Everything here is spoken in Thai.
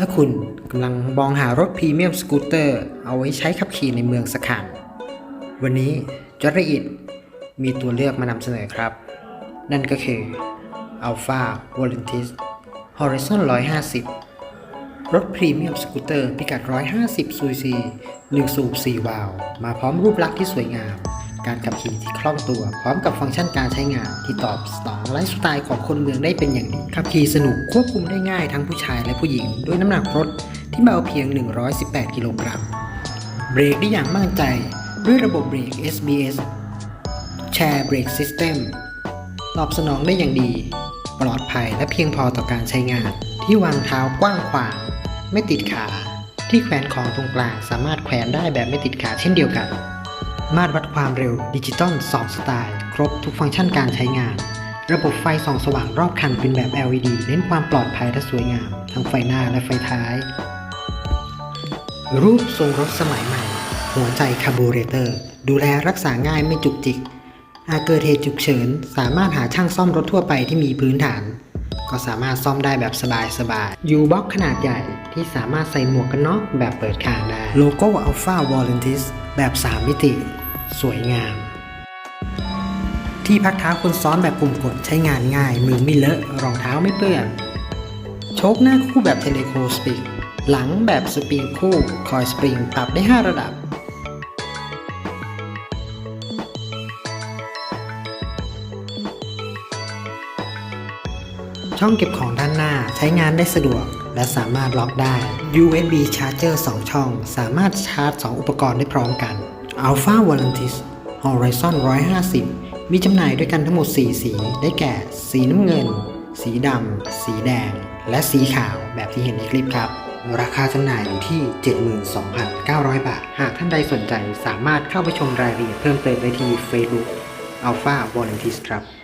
ถ้าคุณกำลังมองหารถพรีเมียมสกูตเตอร์เอาไว้ใช้ขับขี่ในเมืองสักคันวันนี้จอร์อิดมีตัวเลือกมานำเสนอครับ นั่นก็คือ Alpha v o l a n t i s Horizon 150 รถพรีเมียมสกูตเตอร์พิกัด 150ซีซี1สูบ 4 วาล์วมาพร้อมรูปลักษณ์ที่สวยงาม การขับขี่ที่คล่องตัว พร้อมกับฟังก์ชันการใช้งาน ที่ตอบสนองไลฟ์สไตล์ของคนเมืองได้เป็นอย่างดีขับขี่สนุกควบคุมได้ง่ายทั้งผู้ชายและผู้หญิง ด้วยน้ำหนักรถที่เบาเพียง 118 กิโลกรัมเบรกได้อย่างมั่นใจ ด้วยระบบเบรก SBS แชร์เบรกซิสเต็มตอบสนองได้อย่างดี ปลอดภัยและเพียงพอต่อการใช้งาน ที่วางเท้ากว้างขวาง ไม่ติดขา ที่แขวนของตรงกลางสามารถแขวนได้แบบไม่ติดขาเช่นเดียวกัน มาตรวัดความเร็วดิจิตอล 2 สไตล์ ครบทุกฟังก์ชันการใช้งาน ระบบไฟส่องสว่างรอบคันเป็นแบบ LED เน้นความปลอดภัยและสวยงาม ทั้งไฟหน้าและไฟท้าย รูปทรงรถสมัยใหม่ หัวใจคาร์บูเรเตอร์ ดูแลรักษาง่ายไม่จุกจิกหาเกิดเหตุฉุกเฉิน สามารถหาช่างซ่อมรถทั่วไปที่มีพื้นฐาน ก็สามารถซ่อมได้แบบสบายๆยูบ็อกขนาดใหญ่ที่สามารถใส่หมวกกันน็อกแบบเปิดคางได้ โลโก้ Alpha v o l a n t i s แบบ 3 มิติ สวยงาม ที่พักเท้าคนซ้อนแบบปุ่มกดใช้งานง่าย มือไม่เลอะรองเท้าไม่เปื้อนโชคหน้าคู่แบบเทเลโคสปริงหลังแบบสปริงคู่คอยสปริงปรับได้ 5 ระดับ ช่องเก็บของด้านหน้าใช้งานได้สะดวกและสามารถล็อกได้ USB Charger 2 ช่อง สามารถชาร์จ 2 อุปกรณ์ได้พร้อมกัน Alpha v o l a n t i s Horizon 150 มีจำหน่ายด้วยกันทั้งหมด 4 สี ได้แก่ สีน้ำเงิน สีดำ สีแดง และสีขาวแบบที่เห็นในคลิปครับ ราคาจำหน่ายอยู่ที่ 72,900 บาท หากท่านใดสนใจสามารถเข้าไปชมรายละเอียดเพิ่มเติมได้ที่ Facebook Alpha v o l a n t i s ครับ